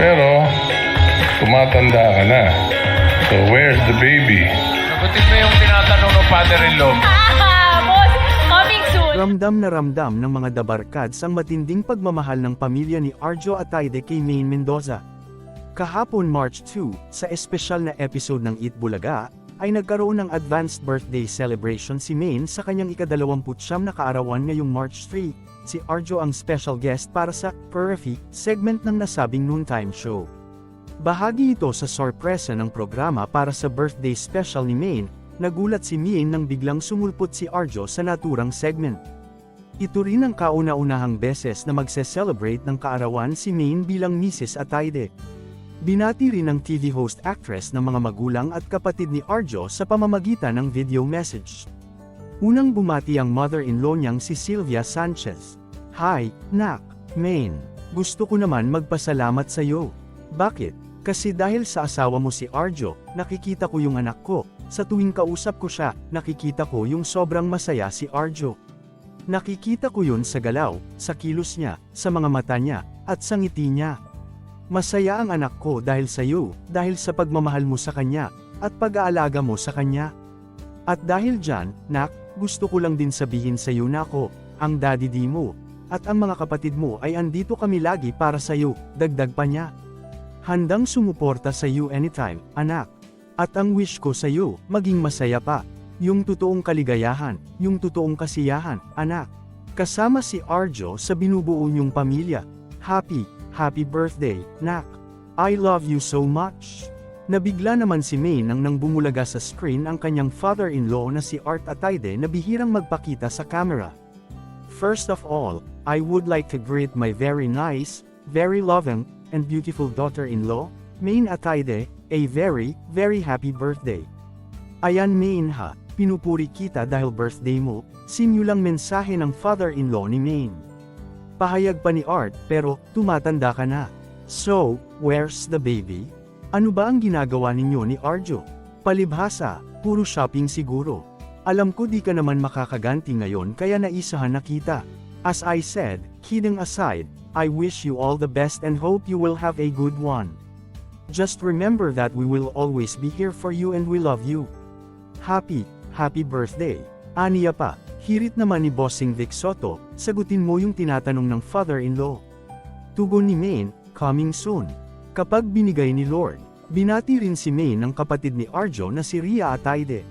Pero, tumatanda ka na. So, where's the baby? Sagutin mo yung tinatanong ng father-in-law. Boss, coming soon. Ramdam na ramdam ng mga dabarkads ang matinding pagmamahal ng pamilya ni Arjo Atayde kay Maine Mendoza. Kahapon March 2, sa espesyal na episode ng Eat Bulaga, ay nagkaroon ng advanced birthday celebration si Maine sa kanyang ikadalawamputsyam na kaarawan ngayong March 3. Si Arjo ang special guest para sa Purify segment ng nasabing noontime show. Bahagi ito sa sorpresa ng programa para sa birthday special ni Maine, nagulat si Maine nang biglang sumulpot si Arjo sa naturang segment. Ito rin ang kauna-unahang beses na magse-celebrate ng kaarawan si Maine bilang Mrs. Atayde. Binati rin ng TV host actress ng mga magulang at kapatid ni Arjo sa pamamagitan ng video message. Unang bumati ang mother-in-law niyang si Sylvia Sanchez. Hi, Nak, Maine. Gusto ko naman magpasalamat sa iyo. Bakit? Kasi dahil sa asawa mo si Arjo, nakikita ko yung anak ko. Sa tuwing kausap ko siya, nakikita ko yung sobrang masaya si Arjo. Nakikita ko yun sa galaw, sa kilos niya, sa mga mata niya, at sa ngiti niya. Masaya ang anak ko dahil sa iyo, dahil sa pagmamahal mo sa kanya, at pag-aalaga mo sa kanya. At dahil dyan, nak, gusto ko lang din sabihin sa iyo na ako, ang daddy di mo, at ang mga kapatid mo ay andito kami lagi para sa iyo, dagdag pa niya. Handang sumuporta sa iyo anytime, anak. At ang wish ko sa iyo, maging masaya pa. Yung totoong kaligayahan, yung totoong kasiyahan, anak. Kasama si Arjo sa binubuo niyong pamilya. Happy, happy birthday, nak. I love you so much. Nabigla naman si May nang nang bumulaga sa screen ang kanyang father-in-law na si Art Atayde na bihirang magpakita sa camera. First of all, I would like to greet my very nice, very loving, and beautiful daughter-in-law, Maine Atayde, a very, very happy birthday. Ayan Maine ha, pinupuri kita dahil birthday mo, simulang mensahe ng father-in-law ni Maine. Pahayag pa ni Art pero tumatanda ka na. So, where's the baby? Ano ba ang ginagawa ninyo ni Arjo? Palibhasa, puro shopping siguro. Alam ko di ka naman makakaganti ngayon kaya naisahan na kita. As I said, kidding aside, I wish you all the best and hope you will have a good one. Just remember that we will always be here for you and we love you. Happy, happy birthday. Aniya pa, hirit naman ni Bossing Vic Soto, sagutin mo yung tinatanong ng father-in-law. Tugon ni Maine, coming soon. Kapag binigay ni Lord, binati rin si Maine ng kapatid ni Arjo na si Ria Atayde.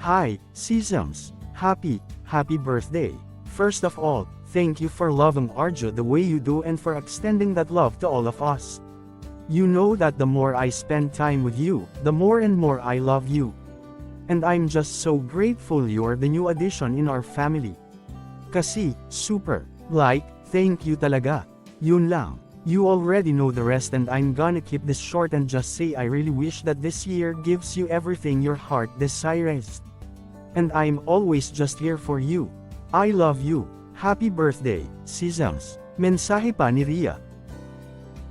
Hi, Sesams. Happy, happy birthday. First of all, thank you for loving Arjo the way you do and for extending that love to all of us. You know that the more I spend time with you, the more and more I love you. And I'm just so grateful you're the new addition in our family. Kasi, super, like, thank you talaga. Yun lang. You already know the rest and I'm gonna keep this short and just say I really wish that this year gives you everything your heart desires. And I'm always just here for you. I love you. Happy birthday, Sesams. Mensahe pa ni Ria.